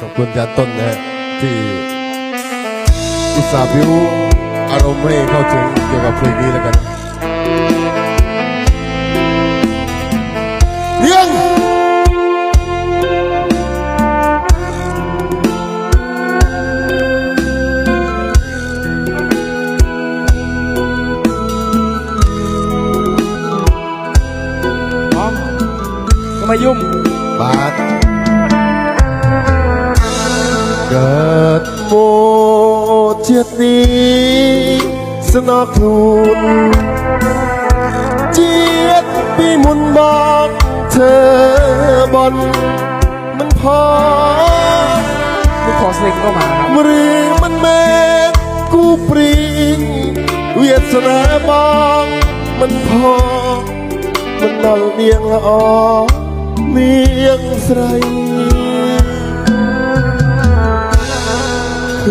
ขอบคุณอาจารย์ต้นนะฮะที่อุตส่าห์พิวอารมณ์ให้เข้าถึงเกี่ยวกับเพลงนี้แล้วกันเลี้ยงพร้อมก็มายุ่ง កើតមកជាតិនេះស្នងខ្លួនជាតិពីមុនមកធ្វើបនមិនផងមកខស្នេហ៍ក៏មកឬមិនមែនគូព្រីងវាសនាបងមិនផងមិនដល់នាងល្អនាងស្រី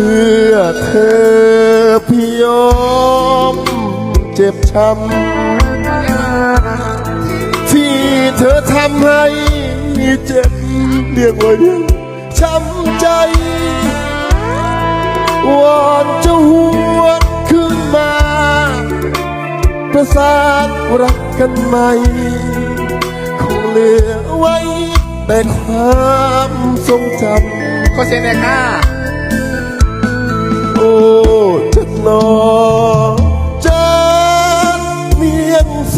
เมื่อเธอพี่ยอมเจ็บช้ำที่เธอทำให้เจ็บเรียกว่าเรื่องช้ำใจวอนเจ้าหัวขึ้นมา ประสานรักกันใหม่คงเหลือไว้แต่ความทรงจำก็เซนเนก้าำโ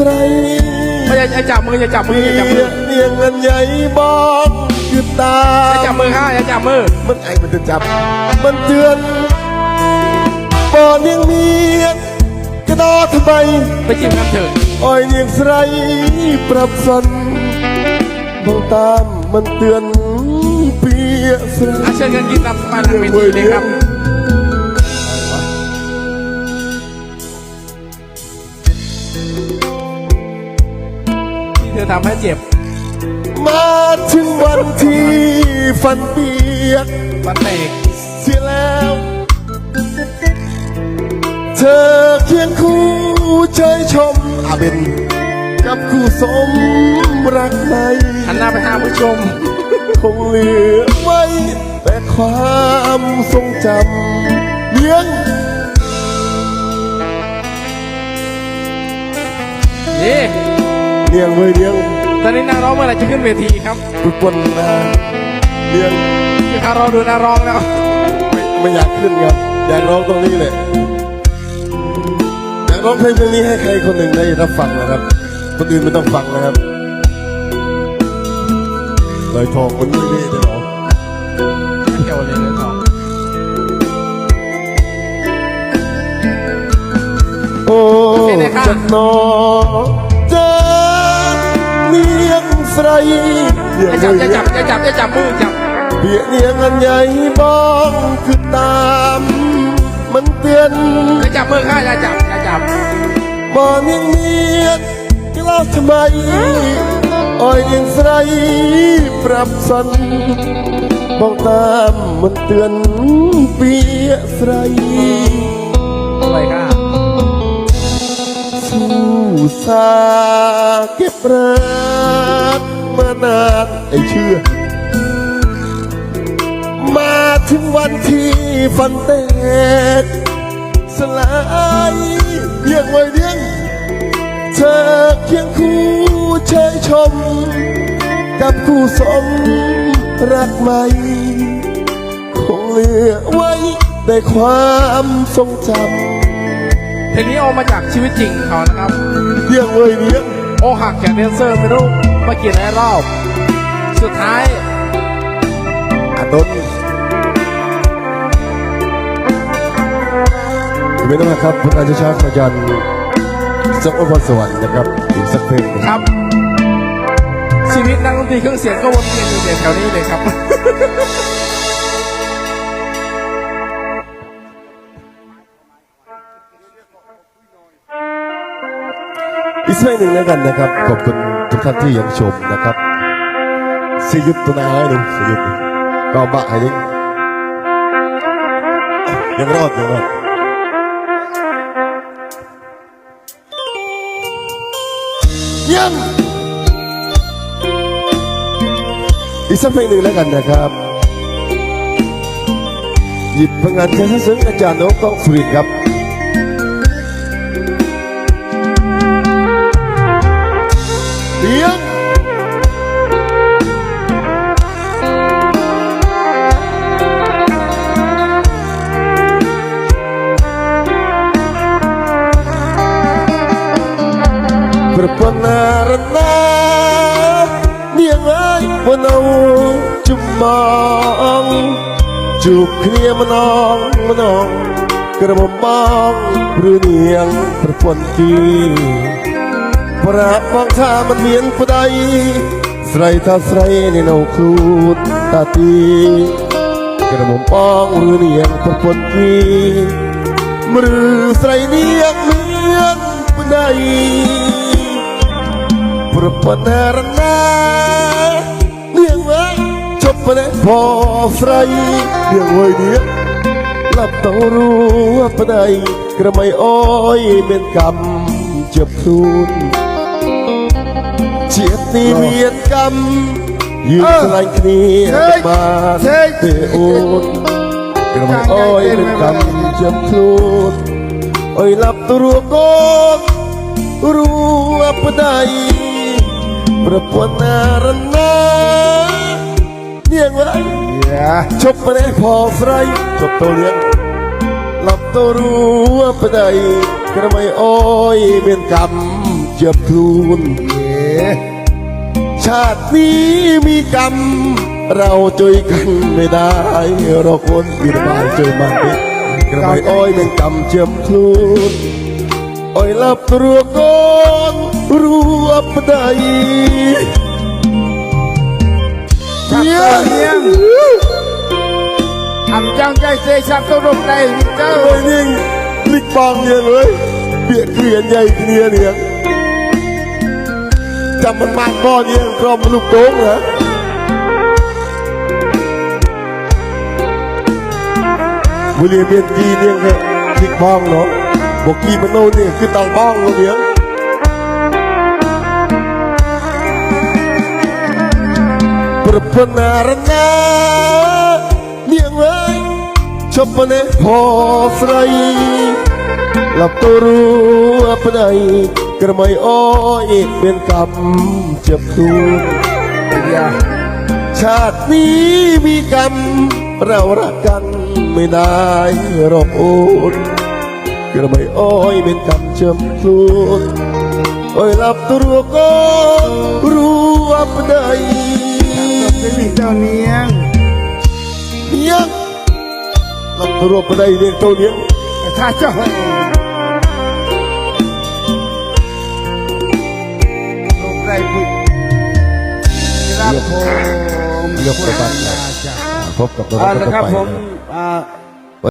ยงใสไม่อย่าอย่าจับมืออย่าจับมือเมีอย่าจับมืยองเมียงเงินใหญ่บอกคือตาอย่าจับมือค่ะอย่าจับมือมันไอ้มันจะจับมันเตือนปอนยังเมียงกระดอทำไมไปจิ้มน้ำเถิดอ้อยเนียงใสปรับสันมองตามมันเตือนเปียสระอาเชิญกันกินตามสบายหลังเวทีเลยครับ ที่เธอทำให้เจ็บ มาถึงวันที่ฟันเปียกฟันแตกเสียแล้ว เธอเคียงคู่เชยชมอาเบนกับคู่สมรักในหันหน้าไปหาผู้ชม คงเหลือไว้ แต่ความทรงจำเลี้ยงนี่ เลี้ยงเว้ยเลี้ยงตอนนี้นักร้องเมื่อไหร่จะขึ้นเวทีครับฝึกปนนะเลี้ยงคือเขารอดูนักร้องแล้วไม่ไม่อยากขึ้นครับอยากร้องตรงนี้เลยอยากร้องเพลงเพลงนี้ให้ใครคนหนึ่งได้รับฟังนะครับคนอื่นไม่ต้องฟังนะครับเลยทองมันไม่ได้เลยเหรอเกี่ยวเลยเลยสองโอ้จะนอจะเស្រីពាក្យមួយចាប់ចាប់ចាប់ចាប់មើលចាប់ពាក្យនាងអញ្ញៃបងគឺតាមមិនទៀនចាប់មើលហើយចាប់ចាប់បងនាងមានក្លោះថ្មីអើយនាងស្រីប្រាប់សិនបងតាមមិនទៀនពាក្យស្រីអ្វីកា สู้สาเก็บรักมานานไอเชื่อ มาถึงวันที่ฟันแตกสลายเรียกไว้เรียงเธอเคียงคู่เชยชม กับคู่สมรักใหม่คงเหลือไว้แต่ความทรงจำ เพลงนี้ออกมาจากชีวิตจริงเขานะครับำเรียกไว้เรียงโอหักจากแดนเซอร์ไม่รู้มากี่หลายรอบสุดท้ายอานนท์ไม่ต้องนะครับคุณอาชชาขยันสักอภรสวรรค์นะครับอีกสักเพลงหนึ่งครับ ชีวิตนักดนตรีเครื่องเสียงก็วนเวียนอยู่แถวๆนี้เลยครับ อีกเพลงหนึ่งแล้วกันนะครับ ขอบคุณทุกท่านที่ยังชมนะครับสยุดตัวนาให้ดูสยุดก็บะให้ดิยังรอดยังรอดยังอีกสักเพลงหนึ่งแล้วกันนะครับหยิบพงานแค่ซึ้งอาจารย์นกต้องสุรินครับ tiếng Berpengaruh Dia ngai menau Jemang ជួបគ្នាម្ដងម្ដងក្រមុំបងព្រឺនាងប្រពន្ធទី ប្រាប់បងថាមិនមានប្តីស្រីថាស្រីនេះនៅខ្លួនតាទីក្រមុំបងឬនាងប្រពន្ធទីឬស្រីនាងមានប្តីប្រពន្ធរណានាងវិញជប់ប៉ុណ្ណេះបងស្រីនាងវិញនេះលាប់តរូប្តីក្រមៃអើយមានកម្មជប់ខ្លួន กีมรือใส่เนียงเมียนผู้ใดพระปนารนาเนียงไว้จบไปเลยพอใส่เนียงไว้เนียงหลับต้องรู้ว่าปะใดกระไม่อ้อยเป็นกรรมเจ็บทุนเจียด ชาตินี้มีกรรม เราจอยกันไม่ได้ เราคนบินบายเจอมันเด็กระไม่อ้อยเป็นกรรมเจ็บพลูนอ้อยหลับตัวก่อนรู้ว่าไปด้ชักตัวเลี้ยงทำจังใจเซชักตัวลงในวิเตอเอ้ยนิ่งลิกบองเนี่ยเลยเบียดเกลียนใหญ่เกลียเนี่ยจำมันมากก้อนเนี่ย ចាំមិនបានបងយើងក្រុមមនុស្សកងណាវលីមានទីនេះគឺបងនោះបុកគីមនុស្សនេះគឺតល់បងនោះយើងប្រពន្ធណារណានាងវិញ ជប់នេះផោស្រីលបតរូអប្តី รนาเนียงไว้ชอบมาเนพอใส่หลับตัวรู้ว่าปะใดกระไม่อ้อยเป็นกรรมเจ็บทุนอย่าชาตินี้มีกรรมเรารักกันไม่ได้หรอกโอนกระไม่อ้อยเป็นกรรมเจ็บทุนโอ้ยหลับตัวรู้ก็รู้ว่าปะใดเป็นวิเตอร์เนียงเนียงหลับตัวรู้ปะใดเรียกตัวเนียงถ้าเจ้า ไรบุครับผมยกตัวไปนจ้าพบกับตัวเอาเระครับผมอ่า